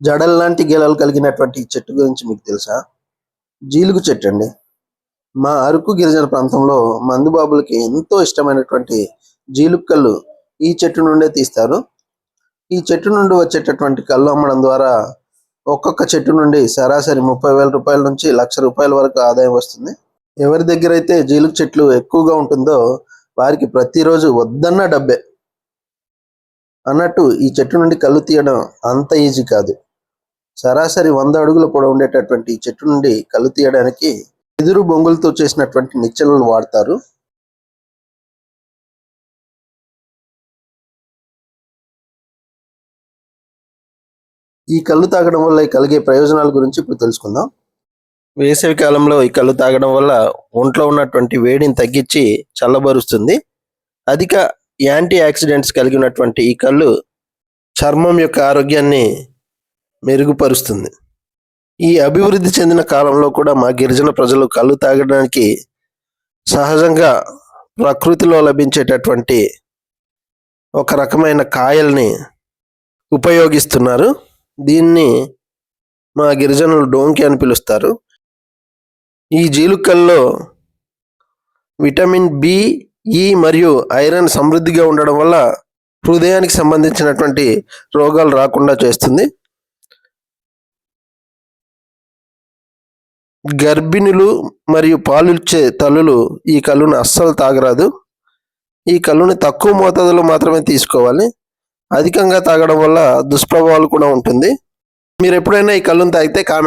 జడల్లాంటి గెలలు కలిగినటువంటి ఈ చెట్టు గురించి మీకు తెలుసా? జీలుగు చెట్టు అండి. మా అరకు గిరిజన ప్రాంతంలో మందుబాబులకి ఎంతో ఇష్టమైనటువంటి జీలుగు కళ్ళు ఈ చెట్టు నుండే తీస్తారు. ఈ చెట్టు నుండి వచ్చేటటువంటి కళ్ళు అమ్మడం ద్వారా ఒక్కొక్క చెట్టు నుండి సరాసరి ముప్పై వేల రూపాయల నుంచి లక్ష రూపాయల వరకు ఆదాయం వస్తుంది. ఎవరి దగ్గర అయితే జీలుగు చెట్లు ఎక్కువగా ఉంటుందో వారికి ప్రతిరోజు వద్దన్న డబ్బే. అన్నట్టు ఈ చెట్టు నుండి కళ్ళు తీయడం అంత ఈజీ కాదు. సరాసరి వంద అడుగుల పొడవు ఉండేటటువంటి ఈ చెట్టు నుండి కళ్ళు తీయడానికి ఎదురు బొంగులతో చేసినటువంటి నిచ్చెనలు వాడతారు. ఈ కళ్ళు తాగడం వల్ల కలిగే ప్రయోజనాల గురించి ఇప్పుడు తెలుసుకుందాం. వేసవి కాలంలో ఈ కళ్ళు తాగడం వల్ల ఒంట్లో ఉన్నటువంటి వేడిని తగ్గించి చల్లబరుస్తుంది. అధిక యాంటీ ఆక్సిడెంట్స్ కలిగి ఉన్నటువంటి ఈ కళ్ళు చర్మం యొక్క ఆరోగ్యాన్ని మెరుగుపరుస్తుంది. ఈ అభివృద్ధి చెందిన కాలంలో కూడా మా గిరిజన ప్రజలు కళ్ళు తాగడానికి సహజంగా ప్రకృతిలో లభించేటటువంటి ఒక రకమైన కాయల్ని ఉపయోగిస్తున్నారు. దీన్ని మా గిరిజనులు డోంకి అని పిలుస్తారు. ఈ జీలుకల్లో విటమిన్ బి ఈ మరియు ఐరన్ సమృద్ధిగా ఉండడం వల్ల హృదయానికి సంబంధించినటువంటి రోగాలు రాకుండా చేస్తుంది. గర్భిణులు మరియు పాలిచ్చే తల్లులు ఈ కళ్ళును అస్సలు తాగరాదు. ఈ కళ్ళుని తక్కువ మోతాదులో మాత్రమే తీసుకోవాలి. అధికంగా తాగడం వల్ల దుష్ప్రభావాలు కూడా ఉంటుంది. మీరు ఎప్పుడైనా ఈ కళ్ళును తాగితే కామెంట్